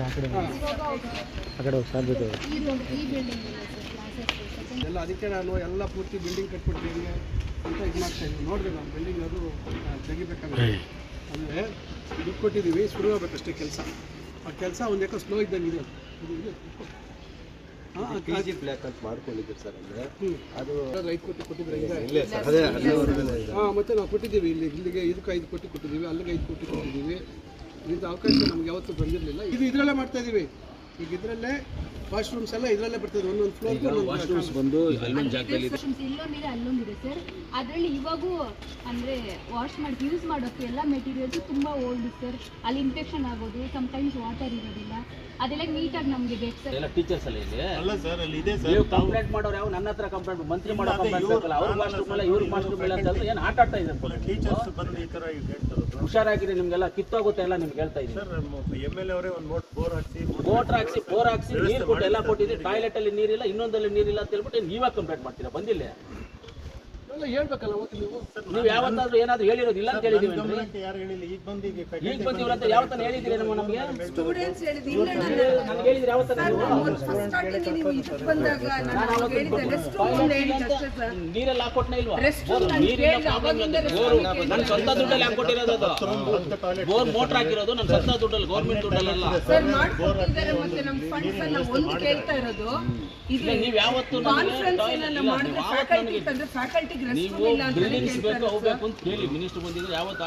ಆ ಕಡೆ ಆ ಕಡೆ ಹೋಗಿ ಸೆಕೆಂಡ್ ಎಲ್ಲ ಅದಕ್ಕೆ ನಾನು ಎಲ್ಲ ಪೂರ್ತಿ ಬಿಲ್ಡಿಂಗ್ ಕಟ್ಬಿಡ್ತೀನಿ ಅಂತ ಇದು ಮಾಡ್ತಾ ಇದ್ದೀನಿ. ನೋಡಿದೆ ನಾನು ಬಿಲ್ಡಿಂಗ್ ಅದು ತೆಗಿಬೇಕಂದ್ರೆ. ಅಂದರೆ ದುಡ್ಡು ಕೊಟ್ಟಿದ್ದೀವಿ ಶುರು ಆಗಬೇಕಷ್ಟೇ ಕೆಲಸ. ಆ ಕೆಲಸ ಒಂದು ಯಾಕೋ ಸ್ಲೋ ಇದ್ದಂಗೆ ಇದೆ. ಪಿ ಜಿ ಬ್ಲ್ಯಾಕ್ ಅಂತ ಮಾಡ್ಕೊಂಡಿದ್ದೀರಿ ಸರ್ ಅಂದರೆ. ಹ್ಞೂ ಅದು ಐದು ಕೋಟಿ ಕೊಟ್ಟಿದ್ರೆ ಹಾಂ ಮತ್ತೆ ನಾವು ಕೊಟ್ಟಿದ್ದೀವಿ ಇಲ್ಲಿ ಇಲ್ಲಿಗೆ ಇದಕ್ಕೆ ಐದು ಕೋಟಿ ಕೊಟ್ಟಿದ್ದೀವಿ ಅಲ್ಲಿಗೆ ಐದು ಕೋಟಿ ಕೊಟ್ಟಿದ್ದೀವಿ. ಇಂಥ ಅವಕಾಶ ನಮ್ಗೆ ಯಾವತ್ತೂ ಬಂದಿರಲಿಲ್ಲ. ಇದು ಇದರಲ್ಲೇ ಮಾಡ್ತಾ ಇದ್ದೀವಿ ಈಗ ಇದರಲ್ಲೇ ವಾಶ್ರೂಮ್ಸ್ ಎಲ್ಲ ಇದರಲ್ಲೇ ಬರ್ತದೆ ಒಂದೊಂದು ಫ್ಲೋರ್ ವಾಶ್ರೂಮ್ಸ್ ಬಂದು ಅಲ್ಲೊಂದು ಜಾಗದಲ್ಲಿ ಇಲ್ಲೊಂದಿದೆ ಅಲ್ಲೊಂದಿದೆ ಸರ್ ಅದರಲ್ಲಿ ಇವಾಗೂ ಅಂದರೆ ವಾಶ್ ಮಾಡಿ ಯೂಸ್ ಮಾಡೋಕ್ಕೆ ಎಲ್ಲ ಮೆಟೀರಿಯಲ್ಸ್ ತುಂಬ ಓಲ್ಡ್ ಸರ್ ಅಲ್ಲಿ ಇನ್ಫೆಕ್ಷನ್ ಆಗೋದು ಸಮಟೈಮ್ಸ್ ವಾಟರ್ ಇರೋದಿಲ್ಲ. ಅದೆಲ್ಲ ನೀಟಾಗಿ ನಮಗೆ ಬೇಕು ಸರ್ ಎಲ್ಲ ಟೀಚರ್ಸ್ ಎಲ್ಲ ಇದೆ ಅಲ್ಲ ಸರ್ ಅಲ್ಲಿ ಇದೆ ಸರ್ ನೀವು ಕಂಪ್ಲೇಂಟ್ ಮಾಡೋರು ಯಾವ ನನ್ನ ಹತ್ರ ಕಂಪ್ಲೇಂಟ್ ಮಂತ್ರಿ ಮಾಡೋ ಕಂಪ್ಲೇಂಟ್ ಬೇಕಲ್ಲ. ಅವ್ರ ಮಾಸ್ಟರ್ ಮೇಲೆ ಇವ್ರ ವಾಶ್ರೂಮ್ ಮೇಲೆ ಅಂತ ಏನು ಆಟ ಆಡ್ತಾ ಇದ್ದಾರೆ ಟೀಚರ್ಸ್ ಬಂದು ಈ ಹುಷಾರಾಗಿರಿ ನಿಮ್ಗೆಲ್ಲ ಕಿತ್ತೋಗುತ್ತೆ ಎಲ್ಲ ನಿಮ್ಗೆ ಹೇಳ್ತಾ ಇದ್ದೀನಿ ಸರ್ ಎಂ ಎಲ್ ಎ ಅವರೇ ಒಂದು ನೋಟ್ ಬೋರ್ ಹಾಕ್ಸಿ ಮೋಟರ್ ಹಾಕ್ಸಿ ಬೋರ್ ಹಾಕ್ಸಿ ನೀರು ಕೊಟ್ಟು ಎಲ್ಲ ಕೊಟ್ಟಿದ್ದೀವಿ ಟಾಯ್ಲೆಟ್ ಅಲ್ಲಿ ನೀರಿಲ್ಲ ಇನ್ನೊಂದಲ್ಲಿ ನೀರಿಲ್ಲ ಅಂತ ಹೇಳ್ಬಿಟ್ಟು ನೀವೇ ಕಂಪ್ಲೇಂಟ್ ಮಾಡ್ತೀರಾ? ಬಂದಿಲ್ಲ. ಎಲ್ಲ ಹೇಳ್ಬೇಕಲ್ಲ ನೀವು. ನೀವು ಯಾವತ್ತಾದ್ರೂ ಏನಾದ್ರು ಹೇಳಿರೋದಿಲ್ಲ ಅಂತ ಹೇಳಿದೀವಿ ಗಮನಕ್ಕೆ ಯಾರು ಹೇಳಿಲ್ಲ ಈಗ ಬಂದಿದ್ದೀವಿ ಈಗ ಬಂದಿವ್ರ ಅಂತ ಯಾವತ್ತಾನ ಹೇಳಿದ್ರಿ ನಮ್ಮ ನಮಗೆ ಸ್ಟೂಡೆಂಟ್ಸ್ ಹೇಳಿದ್ರು ನೀರೆಲ್ಲ ಹಾಕೊಟ್ನ ಇಲ್ವಾ. ನನ್ನ ಸ್ವಂತ ದುಡ್ಡಲ್ಲಿ ಹಾಕೊಟ್ಟಿರೋದು ಅದು. ಬೋರ್ ಮೋಟರ್ ಹಾಕಿರೋದು ನನ್ನ ಸ್ವಂತ ದುಡ್ಡಲ್ಲಿ ಗೌರ್ಮೆಂಟ್ ದುಡ್ಡಲ್ಲ ಸರ್ ಮಾಡ್ಕೊಟ್ಟಿದ್ದಾರೆ ಮತ್ತೆ ನಮ್ಮ ಫಂಡ್ಸ್ ನಾವು ಒಂದು ಕೇಳ್ತಾ ಇರೋದು. ಇದು ಇಲ್ಲ, ನೀವ್ ಯಾವತ್ತೂ ನೀವು ಬಿಲ್ಡಿಂಗ್ಸ್ ಬೇಕು ಅವು ಬೇಕು ಅಂತ ಕೇಳಿ ಮಿನಿಸ್ಟರ್ ಬಂದಿದ್ರು ಯಾವತ್ತು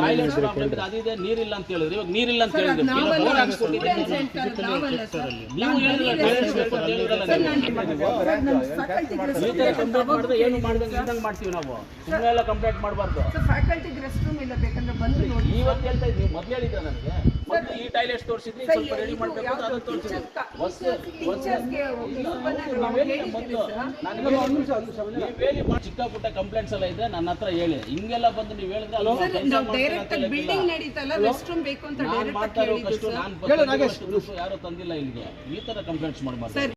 ಟಾಯ್ಲೆಟ್ಸ್ ಪ್ರಾಬ್ಲಮ್ ಅದಿದೆ ನೀರಿಲ್ಲ ಅಂತ ಹೇಳಿದ್ರು. ಇವಾಗ ನೀರಿಲ್ಲ ಅಂತ ಹೇಳಿದ್ರು. ಏನು ಮಾಡ್ದಂಗೆ ಮಾಡ್ತೀವಿ ನಾವು. ಸುಮ್ಮನೆ ಎಲ್ಲ ಕಂಪ್ಲೇಂಟ್ ಮಾಡಬಾರ್ದು. ಫ್ಯಾಕಲ್ಟಿಗೆ ರೆಸ್ಟ್ ರೂಮ್ ಇಲ್ಲ ಬೇಕಂದ್ರೆ ಬಂದು ನೋಡಿ ಇವತ್ತು ಹೇಳ್ತಾ ಇದ್ದೀವಿ ಮೊದ್ಲು ಹೇಳಿದ್ರೆ ನನಗೆ. ಈ ತೋರಿಸಿದ್ರಿ ಸ್ವಲ್ಪ ರೆಡಿ ಮಾಡ್ಬೇಕು ಅಂತ ಅದನ್ನ ತೋರಿಸಿದ್ರಿ. ಟೀಚರ್ಸ್ಗೆ ಮೊದಲು ನನಗೆ ನೀವು ಹೇಳಿ ಮಾಡಿ ಚಿಕ್ಕ ಪುಟ್ಟ ಕಂಪ್ಲೇಂಟ್ಸ್ ಎಲ್ಲ ಇದೆ ನನ್ನ ಹತ್ರ ಹೇಳಿ. ಹಿಂಗೆಲ್ಲ ಬಂದು ನೀವು ಹೇಳಿದ್ರೆ ಬಿಲ್ಡಿಂಗ್ ನಡೀತಲ್ಲ ರೆಸ್ಟ್ ರೂಮ್ ಬೇಕು ಅಂತ ನಾನ್ ಡೈರೆಕ್ಟ್ ಮಾಡ್ತಾ ಆಗಿ ಇರೋ ಹೇಳಿದ್ದು ಕಷ್ಟ ನಾನು ಯಾರು ತಂದಿಲ್ಲ ಇಲ್ಲಿಗೆ. ಈ ತರ ಕಂಪ್ಲೇಂಟ್ಸ್ ಮಾಡಬಾರ್ದು. ಸರ್.